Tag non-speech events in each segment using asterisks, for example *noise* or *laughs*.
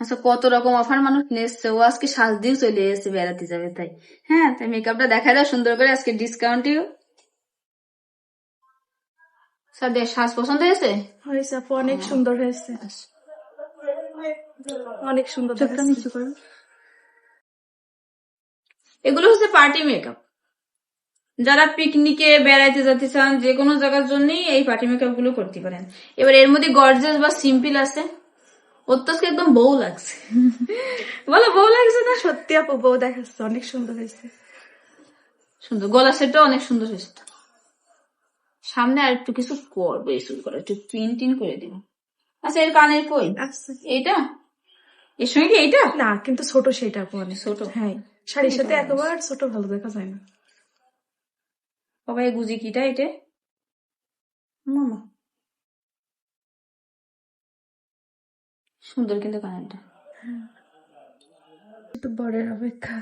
আচ্ছা কত রকম অফার মানুষ নেসছে ও আজকে সাজ দিয়ে চলে এসেছে বেড়াতে যাবে তাই। হ্যাঁ তাই মেকআপটা দেখা দাও সুন্দর করে। আজকে ডিসকাউন্টেও সাদের সাজ পছন্দ হয়েছে? হয়েছে অনেক সুন্দর হয়েছে। অনেক সুন্দর নিচু করো। এগুলো হচ্ছে পার্টি মেকআপ যারা পিকনিকে বেড়াইতে যেতে চান যে কোনো জায়গার জন্যই এই পার্টি মেকআপগুলো করতে পারেন। এবার এর মধ্যে গর্জেস বা সিম্পল আছে। ওর তো একদম বউ লাগছে। বলো বউ লাগছে না? সত্যি আপু বউ দেখাচ্ছে অনেক সুন্দর হয়েছে। সুন্দর গলা সেটটাও অনেক সুন্দর হয়েছে। সামনে আর একটু কিছু করব এই শুরু করে একটু প্রিন্টিং করে দিব। আচ্ছা এর কানের কই? আচ্ছা। এইটা? এর সঙ্গে কি এইটা? না কিন্তু ছোট সেটা আপু অনেক। ছোট? হ্যাঁ শাড়ির সাথে একেবারে ছোট ভালো দেখা যায় না। বাবা এই গুজি কিটা এটা? মামা। সুন্দর কিন্তু কানেরটা একটু বড়ের অপেক্ষা।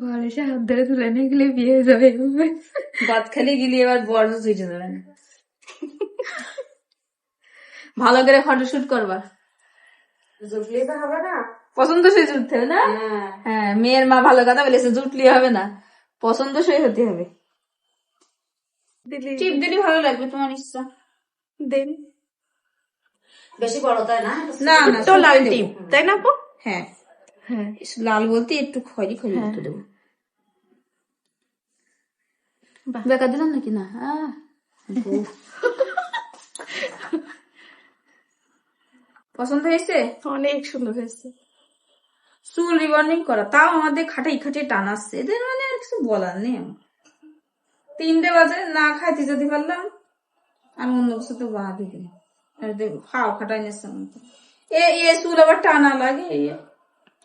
ঘরে এসে হাত ধরে তুলে নিয়ে গেলে বিয়ে যাবে। বাদ খালি গিলি এবার বড় সুইটে দেবেন ভালো করে ফটোশুট করবা। পছন্দ সই জুটতে হবে না? হ্যাঁ। মেয়ের মা ভালো কথা বলেছে জুটলি হবে না। পছন্দ সই হতে হবে। দিলি। টিপ দিলে ভালো লাগবে তোমার ইচ্ছা। দেন। বেশি বড় তাই না? না না তো লাল টিপ তাই না আপু? হ্যাঁ। হ্যাঁ। লাল বলতে একটু খয়রি খয়রি হ্যাঁ। একটু দেবো। বেকার দিলাম নাকি? না। পছন্দ হয়েছে? অনেক সুন্দর হয়েছে। চুল রিবর্নিং করা। তাও আমাদের খাটাই খাটিয়ে টানাচ্ছে এদের মানে আর কিছু বলার নেই তিনটে বাজে না খাইতে যদি পারলাম আর অন্য কিছু তো বাদ দিই আর দেখো, খাটাই এ এ চুল আবার টানা লাগে।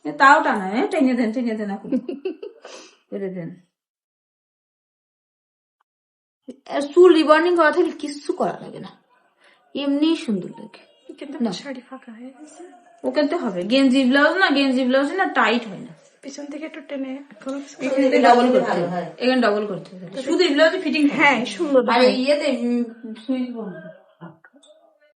এ তাও টানা হ্যাঁ টেনে দেন টেনে দেন করে *laughs* দেন। চুল রিবর্নিং করা থাকলে কিচ্ছু করা লাগে না। এমনি সুন্দর লাগে। শাড়ি ফাঁকা হয়ে গেছে। ওকে তো হবে। গেঞ্জি ব্লাউজ না গেঞ্জি ব্লাউজ না টাইট হয় না। পিছন থেকে একটু টেনে এখানে ডবল করতে হবে। এখানে ডবল করতে হবে। শুধু ব্লাউজে ফিটিং হ্যাঁ সুন্দর আর ইয়েতে সুইচ বন্ধ।